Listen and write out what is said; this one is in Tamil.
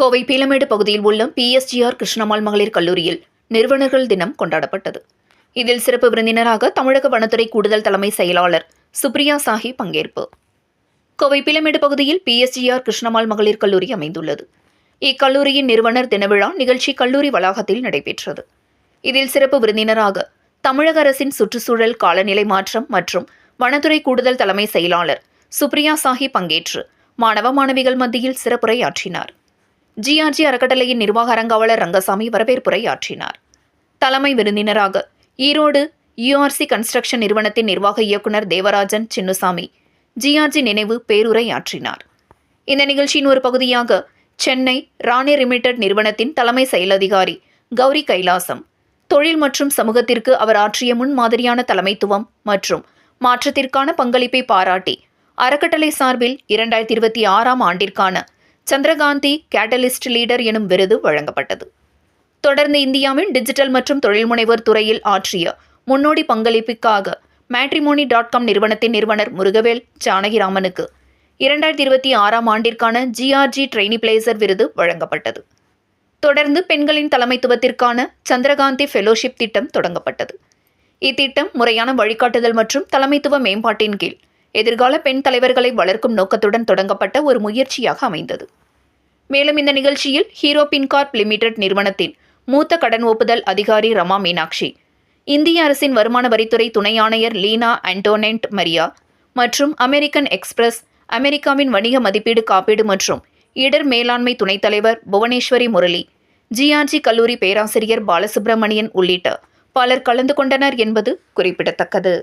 கோவை பீலமேடு பகுதியில் உள்ள பிஎஸ்ஜிஆர் கிருஷ்ணமால் மகளிர் கல்லூரியில் நிறுவனர்கள் தினம் கொண்டாடப்பட்டது. இதில் சிறப்பு விருந்தினராக தமிழக வனத்துறை கூடுதல் தலைமை செயலாளர் சுப்ரியா சாஹி பங்கேற்பு. கோவை பீலமேடு பகுதியில் பிஎஸ்ஜிஆர் கிருஷ்ணமால் மகளிர் கல்லூரி அமைந்துள்ளது. இக்கல்லூரியின் நிறுவனர் தின விழா நிகழ்ச்சி கல்லூரி வளாகத்தில் நடைபெற்றது. இதில் சிறப்பு விருந்தினராக தமிழக அரசின் சுற்றுச்சூழல் காலநிலை மாற்றம் மற்றும் வனத்துறை கூடுதல் தலைமை செயலாளர் சுப்ரியா சாஹி பங்கேற்று மாணவ மாணவிகள் மத்தியில் சிறப்புரையாற்றினார். ஜிஆர்ஜி அறக்கட்டளையின் நிர்வாக அரங்காவலர் ரங்கசாமி வரவேற்புரையாற்றினார். தலைமை விருந்தினராக ஈரோடு யுஆர்சி கன்ஸ்ட்ரக்ஷன் நிறுவனத்தின் நிர்வாக இயக்குனர் தேவராஜன் சின்னுசாமி ஜிஆர்ஜி நினைவு பேருரையாற்றினார். இந்த நிகழ்ச்சியின் ஒரு பகுதியாக சென்னை ராணி லிமிடெட் நிறுவனத்தின் தலைமை செயலதிகாரி கௌரி கைலாசம் தொழில் மற்றும் சமூகத்திற்கு அவர் ஆற்றிய முன்மாதிரியான தலைமைத்துவம் மற்றும் மாற்றத்திற்கான பங்களிப்பை பாராட்டி அறக்கட்டளை சார்பில் இரண்டாயிரத்தி இருபத்தி ஆறாம் ஆண்டிற்கான சந்திரகாந்தி கேட்டலிஸ்ட் லீடர் எனும் விருது வழங்கப்பட்டது. தொடர்ந்து இந்தியாவின் டிஜிட்டல் மற்றும் தொழில்முனைவர் துறையில் ஆற்றிய முன்னோடி பங்களிப்புக்காக மேட்ரிமோனி டாட் காம் நிறுவனத்தின் நிறுவனர் முருகவேல் ஜானகிராமனுக்கு இரண்டாயிரத்தி இருபத்தி ஆறாம் ஆண்டிற்கான ஜிஆர்ஜி ட்ரெய்னி பிளேசர் விருது வழங்கப்பட்டது. தொடர்ந்து பெண்களின் தலைமைத்துவத்திற்கான சந்திரகாந்தி ஃபெலோஷிப் திட்டம் தொடங்கப்பட்டது. இத்திட்டம் முறையான வழிகாட்டுதல் மற்றும் தலைமைத்துவ மேம்பாட்டின் கீழ் எதிர்கால பெண் தலைவர்களை வளர்க்கும் நோக்கத்துடன் தொடங்கப்பட்ட ஒரு முயற்சியாக அமைந்தது. மேலும் இந்த நிகழ்ச்சியில் ஹீரோ பின்கார்ப் லிமிடெட் நிறுவனத்தின் மூத்த கடன் ஒப்புதல் அதிகாரி ரமா மீனாட்சி இந்திய அரசின் வருமான வரித்துறை துணை ஆணையர் லீனா அண்டோனென்ட் மரியா மற்றும் அமெரிக்கன் எக்ஸ்பிரஸ் அமெரிக்காவின் வணிக மதிப்பீடு காப்பீடு மற்றும் இடர் மேலாண்மை துணைத் தலைவர் புவனேஸ்வரி முரளி ஜிஆர்ஜி கல்லூரி பேராசிரியர் பாலசுப்ரமணியன் உள்ளிட்ட பலர் கலந்து கொண்டனர் என்பது குறிப்பிடத்தக்கது.